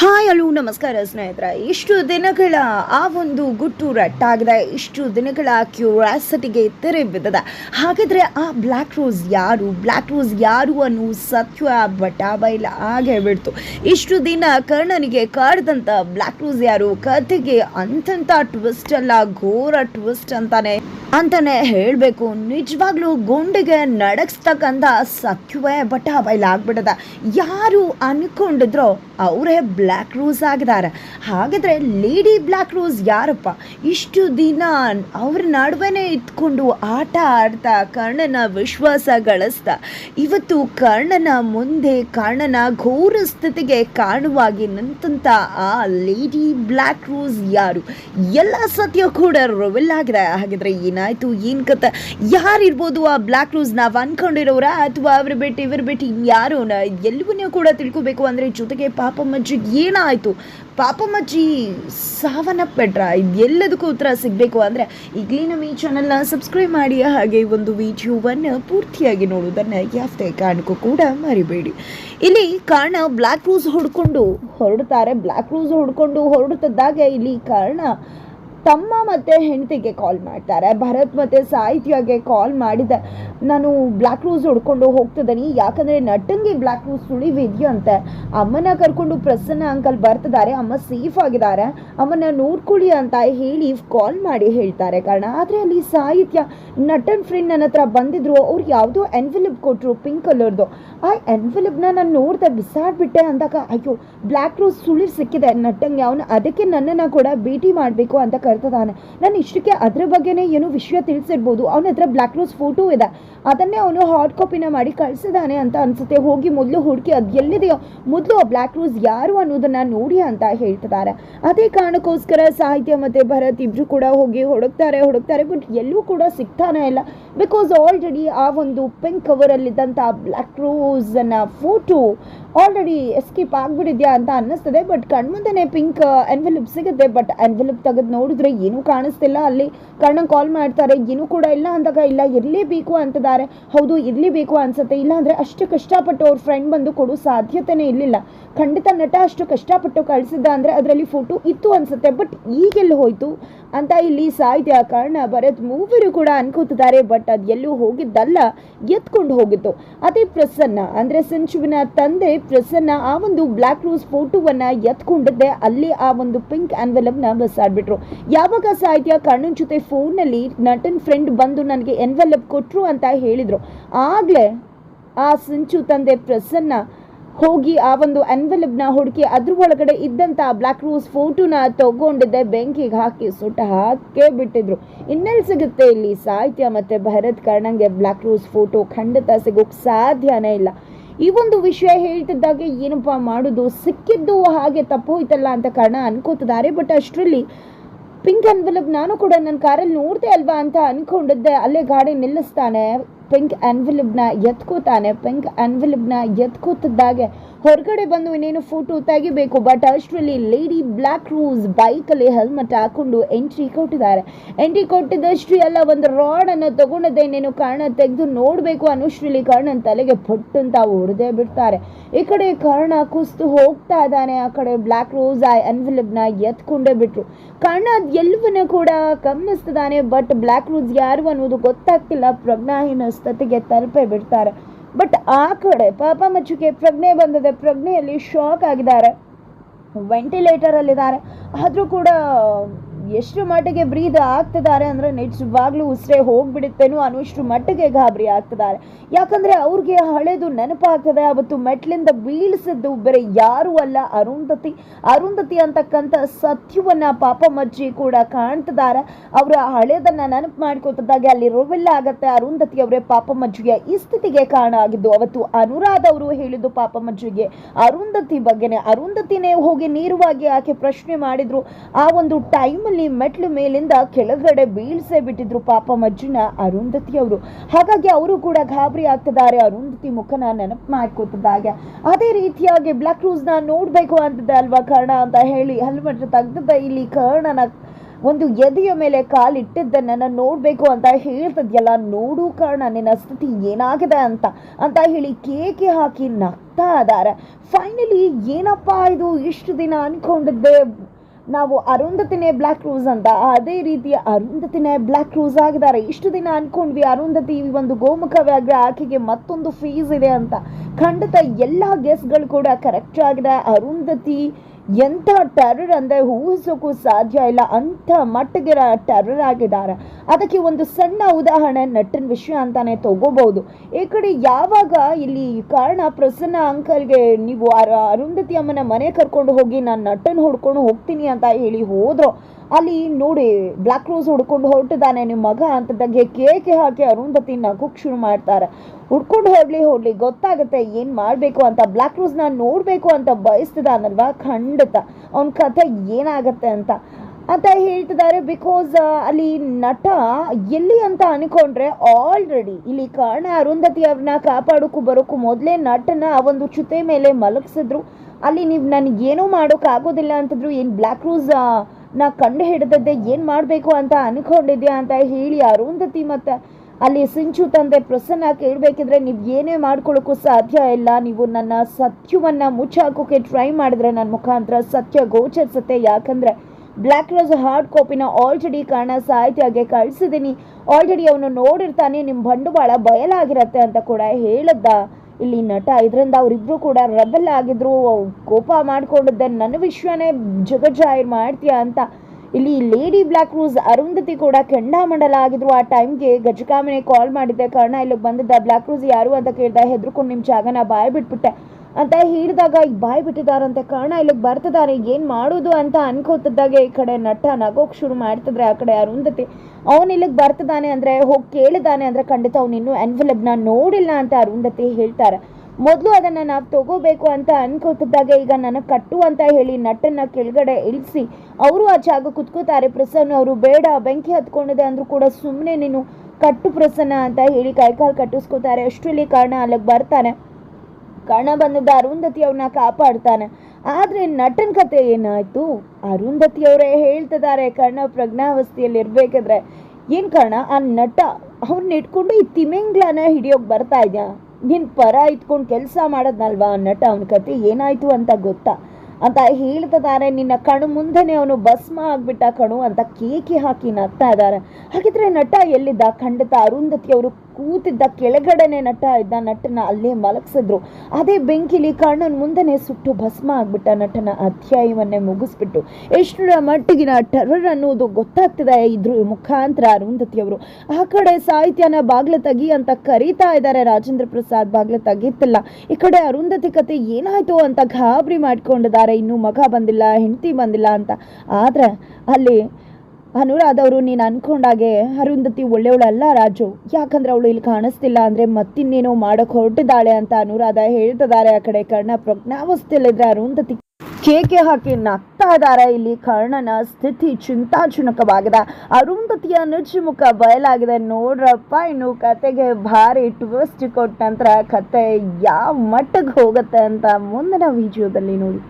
Hi hello ನಮಸ್ಕಾರ ಸ್ನೇಹಿತರ. ಇಷ್ಟು ದಿನಗಳ ಆ ಒಂದು ಗುಟ್ಟು ರಟ್ಟಾಗಿದೆ. ಇಷ್ಟು ದಿನಗಳ ಕ್ಯೂರಾಸಿಟಿಗೆ ತೆರೆ ಬಿದ್ದದ. ಹಾಗಿದ್ರೆ ಆ ಬ್ಲ್ಯಾಕ್ ರೋಸ್ ಯಾರು? ಬ್ಲ್ಯಾಕ್ ರೋಸ್ ಯಾರು ಅನ್ನೋ ಸತ್ಯ ಬಟಾಬೈಲ ಆಗೇ ಬಿಡ್ತು. ಇಷ್ಟು ದಿನ ಕರ್ಣನಿಗೆ ಕಾಡ್ದಂಥ ಬ್ಲ್ಯಾಕ್ ರೋಸ್ ಯಾರು? ಕಥೆಗೆ ಅಂತಂಥ ಟ್ವಿಸ್ಟ್ ಅಲ್ಲ, ಘೋರ ಟ್ವಿಸ್ಟ್ ಅಂತಾನೆ. ಅಂತಾನೆ ಹೇಳಬೇಕು. ನಿಜವಾಗ್ಲೂ ಗುಂಡಿಗೆ ನಡಗಿಸ್ತಕ್ಕಂಥ ಸತ್ಯವೇ ಬಟ ಬಯಲಾಗ್ಬಿಟ್ಟದ ಯಾರು ಅನ್ಕೊಂಡಿದ್ರೋ ಅವರೇ ಬ್ಲ್ಯಾಕ್ ರೋಸ್ ಆಗಿದ್ದಾರೆ. ಹಾಗಾದರೆ ಲೇಡಿ ಬ್ಲ್ಯಾಕ್ ರೋಸ್ ಯಾರಪ್ಪ? ಇಷ್ಟು ದಿನ ಅವ್ರ ನಡುವೆನೇ ಇದ್ಕೊಂಡು ಆಟ ಆಡ್ತಾ ಕರ್ಣನ ವಿಶ್ವಾಸ ಗಳಿಸ್ತಾ, ಇವತ್ತು ಕರ್ಣನ ಮುಂದೆ ಕರ್ಣನ ಘೋರ ಸ್ಥಿತಿಗೆ ಕಾರಣವಾಗಿ ನಿಂತಂತ ಆ ಲೇಡಿ ಬ್ಲ್ಯಾಕ್ ರೋಸ್ ಯಾರು? ಎಲ್ಲ ಸತ್ಯ ಕೂಡ ರೊವೆಲ್ ಆಗಿದೆ. ಹಾಗಿದ್ರೆ ಏನಾಯ್ತು, ಏನ್ ಕತೆ? ಯಾರಿರ್ಬೋದು ಆ ಬ್ಲ್ಯಾಕ್ ರೋಸ್ ನಾವ್ ಅನ್ಕೊಂಡಿರೋರ? ಅಥವಾ ಅವ್ರ ಬಿಟ್ಟು, ಇವ್ರ ಬಿಟ್ಟು ಯಾರು ಎಲ್ಲವನ್ನೂ ಕೂಡ ತಿಳ್ಕೊಬೇಕು ಅಂದ್ರೆ ಜೊತೆಗೆ ಪಾಪಮ್ಮಜ್ಜಿಗೆ ಏನಾಯ್ತು? ಪಾಪಮ್ಮಜ್ಜಿ ಸಾವನ್ನಪ್ಪೆಟ್ರ? ಎಲ್ಲದಕ್ಕೂ ಉತ್ತರ ಸಿಗಬೇಕು ಅಂದರೆ ಈಗಲೇ ನಮ್ಮ ಈ ಚಾನಲ್ನ ಸಬ್ಸ್ಕ್ರೈಬ್ ಮಾಡಿ, ಹಾಗೆ ಒಂದು ವಿಡಿಯೋವನ್ನು ಪೂರ್ತಿಯಾಗಿ ನೋಡುವುದನ್ನು ಯಾವುದೇ ಕಾರಣಕ್ಕೂ ಕೂಡ ಮರಿಬೇಡಿ. ಇಲ್ಲಿ ಕಾರಣ ಬ್ಲ್ಯಾಕ್ ರೂಸ್ ಹೊಡ್ಕೊಂಡು ಹೊರಡ್ತಾರೆ. ಬ್ಲ್ಯಾಕ್ ರೂಸ್ ಹೊಡ್ಕೊಂಡು ಹೊರಡುತ್ತಿದ್ದಾಗ ಇಲ್ಲಿ ಕಾರಣ ತಮ್ಮ ಮತ್ತು ಹೆಂಡತಿಗೆ ಕಾಲ್ ಮಾಡ್ತಾರೆ. ಭರತ್ ಮತ್ತು ಸಾಹಿತ್ಯಗೆ ಕಾಲ್ ಮಾಡಿದ ನಾನು ಬ್ಲ್ಯಾಕ್ ರೋಸ್ ಹೊಡ್ಕೊಂಡು ಹೋಗ್ತಿದ್ದೀನಿ. ಯಾಕಂದರೆ ನಟಂಗಿ ಬ್ಲ್ಯಾಕ್ ರೂಸ್ ಸುಳಿವಿದೆಯಂತೆ. ಅಮ್ಮನ ಕರ್ಕೊಂಡು ಪ್ರಸನ್ನ ಅಂಕಲ್ ಬರ್ತಿದ್ದಾರೆ. ಅಮ್ಮ ಸೇಫ್ ಆಗಿದ್ದಾರೆ. ಅಮ್ಮನ ನೋಡ್ಕೊಳ್ಳಿ ಅಂತ ಹೇಳಿ ಕಾಲ್ ಮಾಡಿ ಹೇಳ್ತಾರೆ. ಕಾರಣ ಆದರೆ ಅಲ್ಲಿ ಸಾಹಿತ್ಯ ನಟನ್ ಫ್ರೆಂಡ್ ನನ್ನ ಹತ್ರ ಬಂದಿದ್ರು. ಅವ್ರು ಯಾವುದೋ ಎನ್ವೆಲಪ್ ಕೊಟ್ಟರು ಪಿಂಕ್ ಕಲರ್ದು ಆ ಎನ್ವೆಲಪ್ನ ನಾನು ನೋಡ್ದೆ ಬಿಸಾಡ್ಬಿಟ್ಟೆ ಅಂದಾಗ, ಅಯ್ಯೋ ಬ್ಲ್ಯಾಕ್ ರೋಸ್ ಸುಳಿ ಸಿಕ್ಕಿದೆ. ನಟ್ಟಂಗೆ ಅವನು ಅದಕ್ಕೆ ನನ್ನನ್ನು ಕೂಡ ಭೇಟಿ ಮಾಡಬೇಕು ಅಂತ ಕರ್ತದಾನೆ ನಾನು ಇಷ್ಟಕ್ಕೆ ಅದ್ರ ಬಗ್ಗೆನೇ ಏನು ವಿಷಯ ತಿಳಿಸಿರ್ಬೋದು. ಅವನ ಹತ್ರ ಬ್ಲ್ಯಾಕ್ ರೋಸ್ ಫೋಟೋ ಇದೆ. ಅದನ್ನೇ ಅವನು ಹಾರ್ಡ್ ಕಾಪಿನ ಮಾಡಿ ಕಳಿಸಿದಾನೆ ಅಂತ ಅನ್ಸುತ್ತೆ. ಹೋಗಿ ಮೊದಲು ಹುಡುಕಿ ಅದು ಎಲ್ಲಿದೆಯೋ. ಮೊದಲು ಆ ಬ್ಲ್ಯಾಕ್ ರೋಸ್ ಯಾರು ಅನ್ನೋದನ್ನ ನೋಡಿ ಅಂತ ಹೇಳ್ತಿದ್ದಾರೆ. ಅದೇ ಕಾರಣಕ್ಕೋಸ್ಕರ ಸಾಹಿತ್ಯ ಮತ್ತು ಭರತ್ ಇಬ್ರು ಕೂಡ ಹೋಗಿ ಹುಡುಕ್ತಾರೆ ಹುಡುಕ್ತಾರೆ. ಬಟ್ ಎಲ್ಲೂ ಕೂಡ ಸಿಗ್ತಾನೆ ಇಲ್ಲ. ಬಿಕಾಸ್ ಆಲ್ರೆಡಿ ಆ ಒಂದು ಪಿಂಕ್ ಕವರಲ್ಲಿದ್ದಂಥ ಬ್ಲ್ಯಾಕ್ ರೋಸನ್ನ ಫೋಟೋ ಆಲ್ರೆಡಿ ಎಸ್ಕೇಪ್ ಆಗಿಬಿಟ್ಟಿದ್ಯಾ ಅಂತ ಅನ್ನಿಸ್ತದೆ. ಬಟ್ ಕಣ್ಮುಂದೆ ಪಿಂಕ್ ಎನ್ವೆಲಪ್ ಸಿಗುತ್ತೆ. ಬಟ್ ಎನ್ವೆಲಪ್ ತೆಗೆದು ನೋಡಿದ್ರೆ ಏನೂ ಕಾಣಿಸ್ತಿಲ್ಲ. ಅಲ್ಲಿ ಕರ್ಣ ಕಾಲ್ ಮಾಡ್ತಾರೆ. ಏನೂ ಕೂಡ ಇಲ್ಲ ಅಂದಾಗ, ಇಲ್ಲ ಇರಲೇಬೇಕು ಅಂತಿದ್ದಾರೆ ಹೌದು ಇರಲೇಬೇಕು ಅನ್ಸುತ್ತೆ. ಇಲ್ಲ ಅಂದರೆ ಅಷ್ಟು ಕಷ್ಟಪಟ್ಟು ಅವ್ರ ಫ್ರೆಂಡ್ ಬಂದು ಕೊಡೋ ಸಾಧ್ಯತೆನೇ ಇರಲಿಲ್ಲ. ಖಂಡಿತ ನಟ ಅಷ್ಟು ಕಷ್ಟಪಟ್ಟು ಕಳಿಸಿದ್ದ ಅಂದರೆ ಅದರಲ್ಲಿ ಫೋಟೋ ಇತ್ತು ಅನ್ಸುತ್ತೆ. ಬಟ್ ಈಗೆಲ್ಲಿ ಹೋಯ್ತು. ಅಂತ ಇಲ್ಲಿ ಸಾಹಿತ್ಯ ಕಾರಣ ಭರತ್ ಮೂವರು ಕೂಡ ಅನ್ಕೋತಿದ್ದಾರೆ ಬಟ್ ಅದು ಎಲ್ಲೂ ಹೋಗಿದ್ದಲ್ಲ, ಎತ್ಕೊಂಡು ಹೋಗಿತ್ತು ಅದೇ ಪ್ರಸನ್ನ, ಅಂದರೆ ಸಂಚುವಿನ ತಂದೆ ಪ್ರಸನ್ನ ಆ ಒಂದು ಬ್ಲ್ಯಾಕ್ ರೋಸ್ ಫೋಟೋವನ್ನು ಎತ್ಕೊಂಡಿದ್ದೆ, ಅಲ್ಲಿ ಆ ಒಂದು ಪಿಂಕ್ನ ಆಡಿಬಿಟ್ರು ಯಾವಾಗ ಸಾಹಿತ್ಯ ಕಣ್ಣಿನ ಜೊತೆ ಫೋನಲ್ಲಿ ನಟನ್ ಫ್ರೆಂಡ್ ಬಂದು ನನಗೆ ಎನ್ವೆಲಪ್ ಕೊಟ್ಟರು ಅಂತ ಹೇಳಿದರು, ಆಗ್ಲೇ ಆ ಸಂಚು ತಂದೆ ಪ್ರಸನ್ನ ಹೋಗಿ ಆ ಒಂದು ನ ಹುಡುಕಿ ಅದ್ರ ಒಳಗಡೆ ಇದ್ದಂಥ ಬ್ಲ್ಯಾಕ್ ರೋಸ್ ಫೋಟೋನ ತಗೊಂಡಿದ್ದೆ. ಬೆಂಕಿಗೆ ಹಾಕಿ ಸುಟ್ಟ ಹಾಕೇ ಬಿಟ್ಟಿದ್ರು. ಇನ್ನೆಲ್ಲಿ ಸಿಗುತ್ತೆ ಇಲ್ಲಿ ಸಾಹಿತ್ಯ ಮತ್ತು ಭರತ್ ಕರ್ಣಂಗೆ ಬ್ಲ್ಯಾಕ್ ರೋಸ್ ಫೋಟೋ ಖಂಡಿತ ಸಿಗೋಕ್ಕೆ ಸಾಧ್ಯನೇ ಇಲ್ಲ. ಈ ಒಂದು ವಿಷಯ ಹೇಳ್ತಿದ್ದಾಗೆ ಏನಪ್ಪ ಮಾಡೋದು? ಸಿಕ್ಕಿದ್ದು ಹಾಗೆ ತಪ್ಪು ಹೋಯ್ತಲ್ಲ ಅಂತ ಕಾರಣ ಅನ್ಕೋತಿದ್ದಾರೆ. ಬಟ್ ಅಷ್ಟರಲ್ಲಿ ಪಿಂಕ್ ಎನ್ವೆಲಪ್ ನಾನು ಕೂಡ ನನ್ನ ಕಾರಲ್ಲಿ ನೋಡ್ದೆ ಅಲ್ವಾ ಅಂತ ಅನ್ಕೊಂಡಿದ್ದೆ. ಅಲ್ಲೇ ಗಾಡಿ ನಿಲ್ಲಿಸ್ತಾನೆ. ಪಿಂಕ್ ಎನ್ವಿಲಿಬ್ನ ಎತ್ಕೋತಾನೆ. ಪಿಂಕ್ ಎನ್ವಿಲಿಬ್ನ ಎತ್ಕೋತಿದ್ದಾಗೆ ಹೊರಗಡೆ ಬಂದು ಇನ್ನೇನು ಫೋಟೋ ತೆಗಿಬೇಕು ಬಟ್ ಅಷ್ಟರಲ್ಲಿ ಲೇಡಿ ಬ್ಲ್ಯಾಕ್ ರೂಸ್ ಬೈಕಲ್ಲಿ ಹೆಲ್ಮೆಟ್ ಹಾಕೊಂಡು ಎಂಟ್ರಿ ಕೊಟ್ಟಿದ್ದಾರೆ. ಎಂಟ್ರಿ ಕೊಟ್ಟಿದ್ದಷ್ಟು ಎಲ್ಲ ಒಂದು ರಾಡನ್ನು ತಗೊಂಡದೆ ಇನ್ನೇನು ಕಾರಣ ತೆಗೆದು ನೋಡಬೇಕು ಅನ್ನೋಷ್ಟರಲ್ಲಿ ಕರ್ಣನ್ ತಲೆಗೆ ಪಟ್ಟಂತ ಹೊಡೆದೇ ಬಿಡ್ತಾರೆ. ಈ ಕಡೆ ಕರ್ಣ ಕುಸ್ತು ಹೋಗ್ತಾ ಇದ್ದಾನೆ, ಆ ಕಡೆ ಬ್ಲ್ಯಾಕ್ ರೋಸ್ ಆ ನ ಎತ್ಕೊಂಡೇ ಬಿಟ್ರು. ಕರ್ಣ ಅದು ಎಲ್ಲವನ್ನ ಕೂಡ ಗಮನಿಸ್ತಿದ್ದಾನೆ ಬಟ್ ಬ್ಲ್ಯಾಕ್ ರೋಸ್ ಯಾರು ಅನ್ನೋದು ಗೊತ್ತಾಗ್ತಿಲ್ಲ. ಪ್ರಜ್ಞಾಹೀನ ಸ್ಥಿತಿಗೆ ತಲುಪೇ ಬಿಡ್ತಾರೆ. ಬಟ್ ಆ ಕಡೆ ಪಾಪ ಮಚ್ಚುಗೆ ಪ್ರಜ್ಞೆ ಬಂದಿದೆ. ಪ್ರಜ್ಞೆಯಲ್ಲಿ ಶಾಕ್ ಆಗಿದ್ದಾರೆ. ವೆಂಟಿಲೇಟರಲ್ಲಿದ್ದಾರೆ ಆದರೂ ಕೂಡ ಎಷ್ಟು ಮಟ್ಟಿಗೆ ಬ್ರೀದ್ ಆಗ್ತಿದ್ದಾರೆ ಅಂದರೆ ನಿಜವಾಗ್ಲೂ ಉಸಿರೇ ಹೋಗ್ಬಿಡುತ್ತೇನೋ ಅನ್ನೋಷ್ಟು ಮಟ್ಟಿಗೆ ಗಾಬರಿ ಆಗ್ತಿದ್ದಾರೆ. ಯಾಕಂದರೆ ಅವ್ರಿಗೆ ಹಳೆದು ನೆನಪಾಗ್ತದೆ, ಅವತ್ತು ಮೆಟ್ಲಿಂದ ಬೀಳಿಸಿದ್ದು ಬೇರೆ ಯಾರೂ ಅಲ್ಲ. ಅರುಂಧತಿ ಅರುಂಧತಿ ಅಂತಕ್ಕಂಥ ಸತ್ಯವನ್ನ ಪಾಪ ಮಜ್ಜಿ ಕೂಡ ಕಾಣ್ತಿದ್ದಾರೆ. ಅವರ ಹಳೆದನ್ನ ನೆನಪು ಮಾಡ್ಕೊತಿದ್ದಾಗ ಅಲ್ಲಿ ರೋವೆಲ್ಲ ಆಗತ್ತೆ. ಅರುಂಧತಿ ಅವರೇ ಪಾಪ ಮಜ್ಜಿಗೆ ಈ ಸ್ಥಿತಿಗೆ ಕಾರಣ ಆಗಿದ್ದು, ಅವತ್ತು ಅನುರಾಧ ಅವರು ಹೇಳಿದ್ದು ಪಾಪ ಮಜ್ಜಿಗೆ ಅರುಂಧತಿ ಬಗ್ಗೆನೇ. ಅರುಂಧತಿನೇ ಹೋಗಿ ನೇರವಾಗಿ ಆಕೆ ಪ್ರಶ್ನೆ ಮಾಡಿದ್ರು. ಆ ಒಂದು ಟೈಮಲ್ಲಿ ಮೆಟ್ಲು ಮೇಲಿಂದ ಕೆಳಗಡೆ ಬೀಳ್ಸೇ ಬಿಟ್ಟಿದ್ರು ಪಾಪ ಮಜ್ಜುನ ಅರುಂಧತಿ ಅವರು. ಹಾಗಾಗಿ ಅವರು ಕೂಡ ಗಾಬರಿ ಆಗ್ತಿದ್ದಾರೆ. ಅರುಂಧತಿ ಮುಖನ ನೆನಪು ಮಾಡ್ಕೋತಿದ್ದಾಗ. ಅದೇ ರೀತಿಯಾಗಿ ಬ್ಲಾಕ್ ರೂಸ್ನ ನೋಡಬೇಕು ಅಂತಿದೆ ಅಲ್ವಾ ಕರ್ಣ ಅಂತ ಹೇಳಿ ಹೆಲ್ಮೆಟ್ ತೆಗ್ದಿದ್ದ. ಇಲ್ಲಿ ಕರ್ಣನ ಒಂದು ಎದೆಯ ಮೇಲೆ ಕಾಲಿಟ್ಟಿದ್ದನ್ನ ನೋಡಬೇಕು ಅಂತ ಹೇಳ್ತದ್ಯಲ್ಲ, ನೋಡು ಕಾರಣ, ನಿನ್ನ ಸ್ಥಿತಿ ಏನಾಗಿದೆ ಅಂತ ಅಂತ ಹೇಳಿ ಕೇಕೆ ಹಾಕಿ ನಗ್ತಾ ಇದ್ದಾರೆ. ಫೈನಲಿ ಏನಪ್ಪ ಇದು? ಇಷ್ಟು ದಿನ ಅನ್ಕೊಂಡಿದ್ದೆ. ನಾವು ಅರುಂಧತಿನೇ ಬ್ಲ್ಯಾಕ್ ರೋಸ್ ಅಂತ ಅದೇ ರೀತಿ ಅರುಂಧತಿನೇ ಬ್ಲ್ಯಾಕ್ ರೋಸ್ ಆಗಿದ್ದಾರೆ. ಇಷ್ಟು ದಿನ ಅನ್ಕೊಂಡ್ವಿ ಅರುಂಧತಿ ಈ ಒಂದು ಗೋಮುಖ ವ್ಯಾಘ್ರ ಆಕೆಗೆ ಮತ್ತೊಂದು ಫೀಸ್ ಇದೆ ಅಂತ. ಖಂಡಿತ ಎಲ್ಲ ಗೆಸ್ಗಳು ಕೂಡ ಕರೆಕ್ಟ್ ಆಗಿದೆ. ಅರುಂಧತಿ ಎಂಥ ಟೆರರ್ ಅಂದರೆ ಊಹಿಸೋಕ್ಕೂ ಸಾಧ್ಯ ಇಲ್ಲ. ಅಂಥ ಮಟ್ಟಿಗೆ ಟೆರರ್ ಆಗಿದ್ದಾರೆ. ಅದಕ್ಕೆ ಒಂದು ಸಣ್ಣ ಉದಾಹರಣೆ ನಟನ ವಿಷಯ ಅಂತಾನೆ ತಗೋಬಹುದು. ಈ ಯಾವಾಗ ಇಲ್ಲಿ ಕಾರಣ ಪ್ರಸನ್ನ ಅಂಕಲ್ಗೆ ನೀವು ಅರ- ಅರುಂಧತಿ ಅಮ್ಮನ ಮನೆ ಕರ್ಕೊಂಡು ಹೋಗಿ ನಾನು ನಟನ್ ಹುಡ್ಕೊಂಡು ಹೋಗ್ತೀನಿ ಅಂತ ಹೇಳಿ ಹೋದ್ರು. ಅಲ್ಲಿ ನೋಡಿ ಬ್ಲ್ಯಾಕ್ ರೋಸ್ ಹುಡ್ಕೊಂಡು ಹೊರಟಿದ್ದಾನೆ ನಿಮ್ಮ ಮಗ ಅಂತದಾಗೆ ಕೇಕೆ ಹಾಕಿ ಅರುಂಧತಿ ನಗುಕ್ ಶುರು ಮಾಡ್ತಾರೆ. ಹುಡ್ಕೊಂಡು ಹೋಗ್ಲಿ ಹೋಗ್ಲಿ ಗೊತ್ತಾಗುತ್ತೆ ಏನು ಮಾಡಬೇಕು ಅಂತ. ಬ್ಲ್ಯಾಕ್ ರೋಸ್ನ ನೋಡಬೇಕು ಅಂತ ಬಯಸ್ತಿದ್ದಾನಲ್ವಾ? ಖಂಡಿತ. ಅವನ ಕಥೆ ಏನಾಗತ್ತೆ ಅಂತ. ಅಂತ ಹೇಳ್ತಿದ್ದಾರೆ ಬಿಕಾಸ್ ಅಲ್ಲಿ ನಟ ಎಲ್ಲಿ ಅಂತ ಅನ್ಕೊಂಡ್ರೆ ಆಲ್ರೆಡಿ ಇಲ್ಲಿ ಕಾರಣ ಅರುಂಧತಿ ಅವ್ರನ್ನ ಕಾಪಾಡೋಕ್ಕೂ ಬರೋಕ್ಕೂ ಮೊದಲೇ ನಟನ ಆ ಒಂದು ಚುತೆ ಮೇಲೆ ಮಲಗಿಸಿದ್ರು. ಅಲ್ಲಿ ನೀವು ನನಗೆ ಏನೂ ಮಾಡೋಕ್ಕಾಗೋದಿಲ್ಲ ಅಂತಂದ್ರು. ಏನು ಬ್ಲ್ಯಾಕ್ ರೂಸ್ ನಾ ಕಂಡು ಹಿಡಿದದ್ದೆ, ಏನು ಮಾಡಬೇಕು ಅಂತ ಅನ್ಕೊಂಡಿದ್ಯಾ ಅಂತ ಹೇಳಿ ಅರುಂಧತಿ ಮತ್ತು ಅಲ್ಲಿ ಸಿಂಚು ತಂದೆ ಪ್ರಸನ್ನ ಕೇಳಬೇಕಿದ್ರೆ ನೀವು ಏನೇ ಮಾಡ್ಕೊಳ್ಳೋಕ್ಕೂ ಸಾಧ್ಯ ಇಲ್ಲ. ನೀವು ನನ್ನ ಸತ್ಯವನ್ನು ಮುಚ್ಚಾಕೋಕೆ ಟ್ರೈ ಮಾಡಿದ್ರೆ ನನ್ನ ಮುಖಾಂತರ ಸತ್ಯ ಗೋಚರಿಸುತ್ತೆ. ಯಾಕಂದರೆ ಬ್ಲ್ಯಾಕ್ ರೋಸ್ ಹಾರ್ಡ್ ಕಾಪಿನ ಆಲ್ರೆಡಿ ಕನ್ನಡ ಸಾಹಿತ್ಯಗೆ ಕಳಿಸಿದ್ದೀನಿ. ಆಲ್ರೆಡಿ ಅವನು ನೋಡಿರ್ತಾನೆ ನಿಮ್ಮ ಬಂಡವಾಳ ಬಯಲಾಗಿರತ್ತೆ ಅಂತ ಕೂಡ ಹೇಳಿದ್ದ. ಇಲ್ಲಿ ನಟ ಇದರಿಂದ ಅವರಿಬ್ರು ಕೂಡ ರೆಬೆಲ್ ಆಗಿದ್ರು. ಕೋಪ ಮಾಡಿಕೊಂಡಿದ್ದೆ, ನನ್ನ ವಿಶ್ವನೇ ಜಗಜ್ಜಾಹಿರ್ ಮಾಡ್ತೀಯ ಅಂತ. ಇಲ್ಲಿ ಲೇಡಿ ಬ್ಲ್ಯಾಕ್ ರೋಸ್ ಅರುಂಧತಿ ಕೂಡ ಕೆಂಡಾಮಂಡಲ ಆಗಿದ್ರು. ಆ ಟೈಮ್ಗೆ ಗಜಕಾಮನೆ ಕಾಲ್ ಮಾಡಿದ್ದೆ. ಕಾರಣ ಇಲ್ಲಿಗೆ ಬಂದಿದ್ದ. ಬ್ಲ್ಯಾಕ್ ರೋಸ್ ಯಾರು ಅಂತ ಕೇಳಿದ, ಹೆದ್ರುಕೊಂಡು ನಿಮ್ಮ ಜಾಗನ ಬಾಯ್ ಬಿಟ್ಬಿಟ್ಟೆ ಅಂತ ಹೇಳಿದಾಗ ಈಗ ಬಾಯ್ ಬಿಟ್ಟಿದಾರಂತೆ ಕಾರಣ, ಇಲ್ಲಿಗೆ ಬರ್ತಿದ್ದಾರೆ ಏನು ಮಾಡೋದು ಅಂತ ಅನ್ಕೋತಿದ್ದಾಗೆ ಈ ಕಡೆ ನಟ ನಗೋಕ್ ಶುರು ಮಾಡ್ತಿದ್ರೆ ಆ ಕಡೆ ಅರುಂಧತಿ. ಅವನು ಇಲ್ಲಿಗೆ ಬರ್ತಿದ್ದಾನೆ ಅಂದರೆ, ಹೋಗಿ ಕೇಳಿದಾನೆ ಅಂದರೆ ಖಂಡಿತ ಅವ್ನು ಇನ್ನೂ ಎನ್ವೆಲಪ್ನ ನೋಡಿಲ್ಲ ಅಂತ ಅರುಂಧತಿ ಹೇಳ್ತಾರೆ. ಮೊದಲು ಅದನ್ನು ನಾವು ತಗೋಬೇಕು ಅಂತ ಅನ್ಕೋತಿದ್ದಾಗ ಈಗ ನನಗೆ ಕಟ್ಟು ಅಂತ ಹೇಳಿ ನಟನ್ನ ಕೆಳಗಡೆ ಇಳಿಸಿ, ಅವರು ಆ ಜಾಗ ಕುತ್ಕೋತಾರೆ. ಪ್ರಸನ್ನ ಅವರು ಬೇಡ, ಬೆಂಕಿ ಹತ್ಕೊಂಡಿದೆ ಅಂದರೂ ಕೂಡ ಸುಮ್ಮನೆ ನೀನು ಕಟ್ಟು ಪ್ರಸನ್ನ ಅಂತ ಹೇಳಿ ಕೈಕಾಲು ಕಟ್ಟಿಸ್ಕೋತಾರೆ. ಅಷ್ಟರಲ್ಲಿ ಕಾರಣ ಅಲ್ಲಿಗೆ ಬರ್ತಾನೆ. ಕರ್ಣ ಬಂದಿದ್ದ ಅರುಂಧತಿ ಅವ್ರನ್ನ ಕಾಪಾಡ್ತಾನೆ. ಆದರೆ ನಟನ ಕತೆ ಏನಾಯ್ತು? ಅರುಂಧತಿ ಅವರೇ ಹೇಳ್ತಿದ್ದಾರೆ, ಕರ್ಣ ಪ್ರಜ್ಞಾವಸ್ಥೆಯಲ್ಲಿ ಇರ್ಬೇಕಾದ್ರೆ ಏನು ಕಣ ಆ ನಟ ಅವ್ರನ್ನ ಇಟ್ಕೊಂಡು ಈ ತಿಮಿಂಗ್ಲನ ಹಿಡಿಯೋಕೆ ಬರ್ತಾ ಇದ್ಯಾ? ನಿನ್ನ ಪರ ಇಟ್ಕೊಂಡು ಕೆಲಸ ಮಾಡೋದ್ನಲ್ವಾ ಆ ನಟ ಅವನ ಕತೆ? ಏನಾಯ್ತು ಅಂತ ಗೊತ್ತಾ? ಅಂತ ಹೇಳ್ತಿದ್ದಾರೆ, ನಿನ್ನ ಕಣು ಮುಂದೆನೆ ಅವನು ಭಸ್ಮ ಆಗ್ಬಿಟ್ಟ ಕಣು ಅಂತ ಕೇಕಿ ಹಾಕಿ ನಗ್ತಾ ಇದ್ದಾರೆ. ಹಾಗಿದ್ರೆ ನಟ ಎಲ್ಲಿದ್ದ? ಖಂಡಿತ ಅರುಂಧತಿ ಅವರು ಕೂತಿದ್ದ ಕೆಳಗಡೆನೆ ನಟ ಇದ್ದ ನಟನ ಅಲ್ಲೇ ಮಲಗಿಸಿದ್ರು. ಅದೇ ಬೆಂಕಿಲಿ ಕಣ್ಣನ ಮುಂದೆನೆ ಸುಟ್ಟು ಭಸ್ಮ ಆಗ್ಬಿಟ್ಟ ನಟನ ಅಧ್ಯಾಯವನ್ನೇ ಮುಗಿಸ್ಬಿಟ್ಟು. ಎಷ್ಟರ ಮಟ್ಟಿಗಿನ ಟೆರರ್ ಅನ್ನೋದು ಗೊತ್ತಾಗ್ತಿದೆ ಇದ್ರ ಮುಖಾಂತರ ಅರುಂಧತಿಯವರು. ಆ ಕಡೆ ಸಾಹಿತ್ಯನ ಬಾಗ್ಲ ತಗಿ ಅಂತ ಕರೀತಾ ಇದ್ದಾರೆ ರಾಜೇಂದ್ರ ಪ್ರಸಾದ್ ಬಾಗ್ಲ ತಗಿತ್ತಲ್ಲ ಈ ಕಡೆ ಅರುಂಧತಿ ಕತೆ ಏನಾಯ್ತು ಅಂತ ಗಾಬರಿ ಮಾಡ್ಕೊಂಡಿದ್ದಾರೆ. ಇನ್ನೂ ಮಗ ಬಂದಿಲ್ಲ, ಹೆಂಡತಿ ಬಂದಿಲ್ಲ ಅಂತ. ಆದ್ರೆ ಅಲ್ಲಿ ಅನುರಾಧ ಅವರು ನೀನು ಅನ್ಕೊಂಡಾಗೆ ಅರುಂಧತಿ ಒಳ್ಳೆಯವಳಲ್ಲ ರಾಜು. ಯಾಕಂದ್ರೆ ಅವಳು ಇಲ್ಲಿ ಕಾಣಿಸ್ತಿಲ್ಲ ಅಂದ್ರೆ ಮತ್ತಿನ್ನೇನೋ ಮಾಡಕ್ ಹೊರಟಿದ್ದಾಳೆ ಅಂತ ಅನುರಾಧ ಹೇಳ್ತಿದ್ದಾರೆ ಆ ಕಡೆ. ಕರ್ಣ ಪ್ರಜ್ಞಾವಸ್ಥೆಯಲ್ಲಿದ್ರೆ ಅರುಂಧತಿ ಕೇಕೆ ಹಾಕಿ ನಗ್ತಾ ಇದ್ದಾರೆ. ಇಲ್ಲಿ ಕರ್ಣನ ಸ್ಥಿತಿ ಚಿಂತಾಜನಕವಾಗಿದೆ. ಅರುಂಧತಿಯ ಮುಖ ಬಯಲಾಗಿದೆ. ನೋಡ್ರಪ್ಪ, ಇನ್ನು ಕತೆಗೆ ಭಾರಿ ಟ್ವಿಸ್ಟ್ ಕೊಟ್ಟ ನಂತರ ಕತೆ ಯಾವ ಮಟ್ಟಕ್ಕೆ ಹೋಗುತ್ತೆ ಅಂತ ಮುಂದಿನ ವಿಡಿಯೋದಲ್ಲಿ ನೋಡಿ.